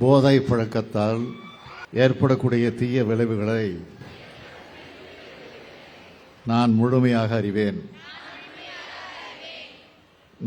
போதை பழக்கத்தால் ஏற்படக்கூடிய தீய விளைவுகளை நான் முழுமையாக அறிவேன்.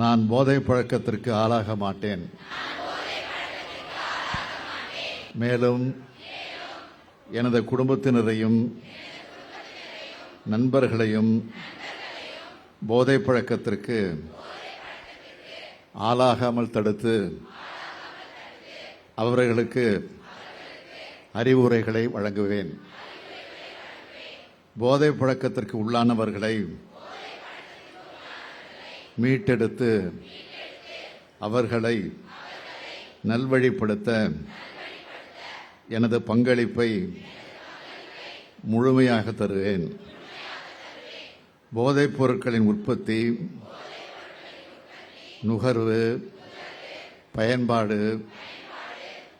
நான் போதை பழக்கத்திற்கு ஆளாக மாட்டேன். மேலும் எனது குடும்பத்தினரையும் நண்பர்களையும் போதை பழக்கத்திற்கு ஆளாகாமல் தடுத்து அவர்களுக்கு அறிவுரைகளை வழங்குவேன். போதை பழக்கத்திற்கு உள்ளானவர்களை மீட்டெடுத்து அவர்களை நல்வழிப்படுத்த எனது பங்களிப்பை முழுமையாக தருவேன். போதைப் பொருட்களின் உற்பத்தி நுகர்வு பயன்பாடு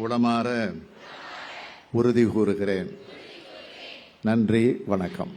உளமாற உறுதி கூறுகிறேன். நன்றி வணக்கம்.